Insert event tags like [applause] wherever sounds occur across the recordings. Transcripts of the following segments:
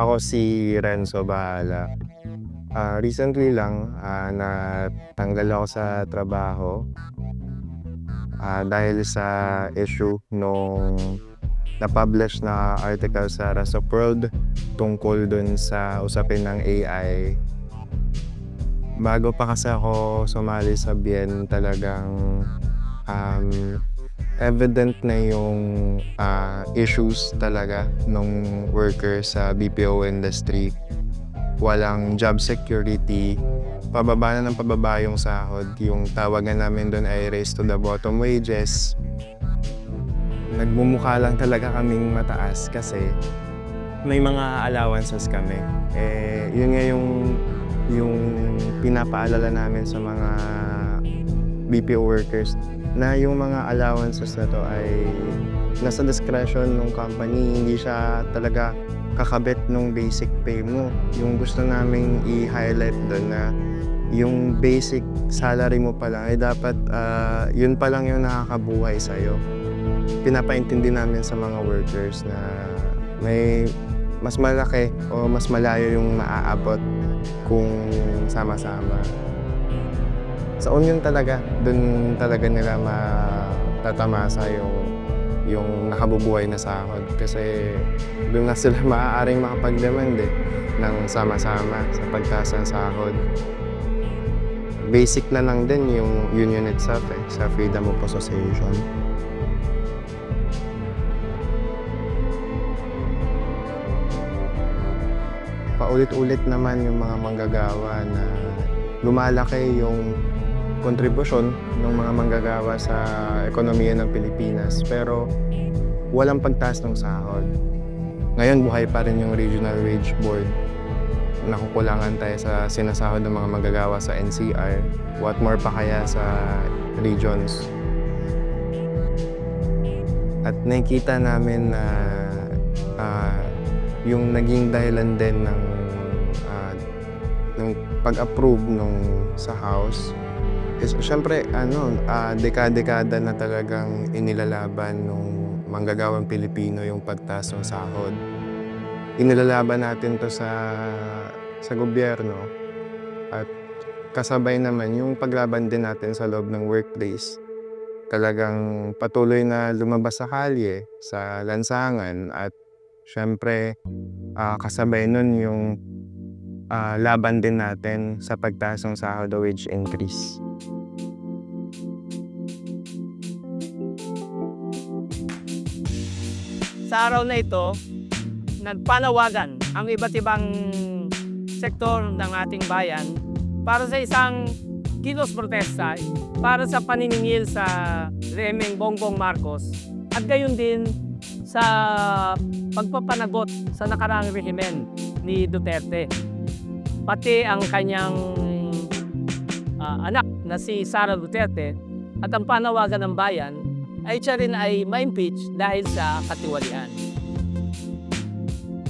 Ako si Renzo Bahala. Ah, recently lang, ah, natanggal ako sa trabaho ah, dahil sa issue nung na-publish na article sa Rest of World tungkol dun sa usapin ng AI. Bago pa kasi ako sumali sa BIEN, talagang um, evident na yung ah, issues talaga ng worker sa BPO industry. Walang job security, pababa na ng pababa yung sahod. Yung tawagan namin doon ay raise to the bottom wages. Nagmumukha lang talaga kaming mataas kasi may mga allowances kami. Eh, yun nga yung, yung pinapaalala namin sa mga BPO workers na yung mga allowances na to ay nasa discretion ng company, hindi siya talaga kakabit nung basic pay mo. Yung gusto naming i-highlight doon na yung basic salary mo pa lang ay dapat ah, yun pa lang yung nakakabuhay sa'yo. Pinapaintindi namin sa mga workers na may mas malaki o mas malayo yung maaabot kung sama-sama. Sa union talaga, dun talaga nila matatamasa yung yung nakabubuhay na sahod kasi doon na sila [laughs] maaaring makapag-demand eh, ng sama-sama sa pagtaas ng sahod. Basic na lang din yung union itself eh, sa freedom of association. Paulit-ulit naman yung mga manggagawa na lumalaki yung kontribusyon ng mga manggagawa sa ekonomiya ng Pilipinas pero walang pagtaas ng sahod. Ngayon buhay pa rin yung Regional Wage Board. Nakukulangan tayo sa sinasahod ng mga manggagawa sa NCR. What more pa kaya sa regions? At nakikita namin na ah, yung naging dahilan din ng ah, ng pag-approve nung sa House is syempre ano ah, dekada-dekada na talagang inilalaban nung manggagawang Pilipino yung pagtaas ng sahod. Inilalaban natin to sa sa gobyerno at kasabay naman yung paglaban din natin sa loob ng workplace. Talagang patuloy na lumabas sa kalye, sa lansangan at syempre ah, kasabay nun yung ah, laban din natin sa pagtaas ng sahod o wage increase. Sa araw na ito, nagpanawagan ang iba't ibang sektor ng ating bayan para sa isang kilos protesta para sa paniningil sa Remeng Bongbong Marcos at gayon din sa pagpapanagot sa nakaraang rehimen ni Duterte. Pati ang kanyang ah, anak na si Sara Duterte at ang panawagan ng bayan ay siya rin ay ma-impeach dahil sa katiwalian.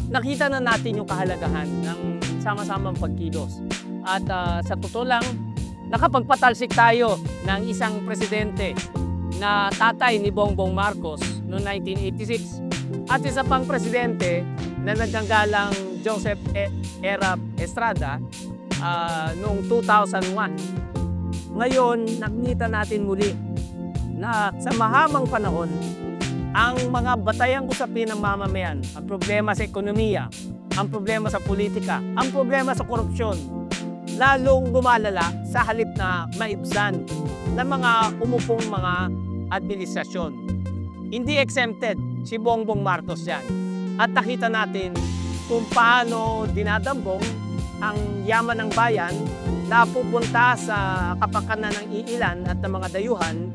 Nakita na natin yung kahalagahan ng sama-samang pagkilos. At ah, sa totoo lang, nakapagpatalsik tayo ng isang presidente na tatay ni Bongbong Marcos noong 1986 at isa pang presidente na nagkanggalang Joseph E- Erap Estrada ah, noong 2001. Ngayon, nakita natin muli na sa mahabang panahon, ang mga batayang usapin ng mamamayan, ang problema sa ekonomiya, ang problema sa politika, ang problema sa korupsyon, lalong lumalala sa halip na maibsan ng mga umupong mga administrasyon. Hindi exempted si Bongbong Marcos yan. At nakita natin kung paano dinadambong ang yaman ng bayan na pupunta sa kapakanan ng iilan at ng mga dayuhan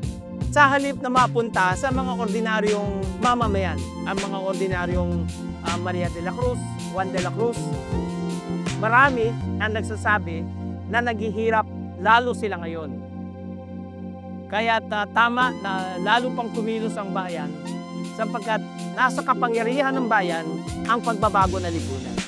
sa halip na mapunta sa mga ordinaryong mamamayan, ang mga ordinaryong ah, Maria de la Cruz, Juan de la Cruz. Marami ang nagsasabi na naghihirap lalo sila ngayon. Kaya tama na lalo pang kumilos ang bayan sapagkat nasa kapangyarihan ng bayan ang pagbabago na lipunan.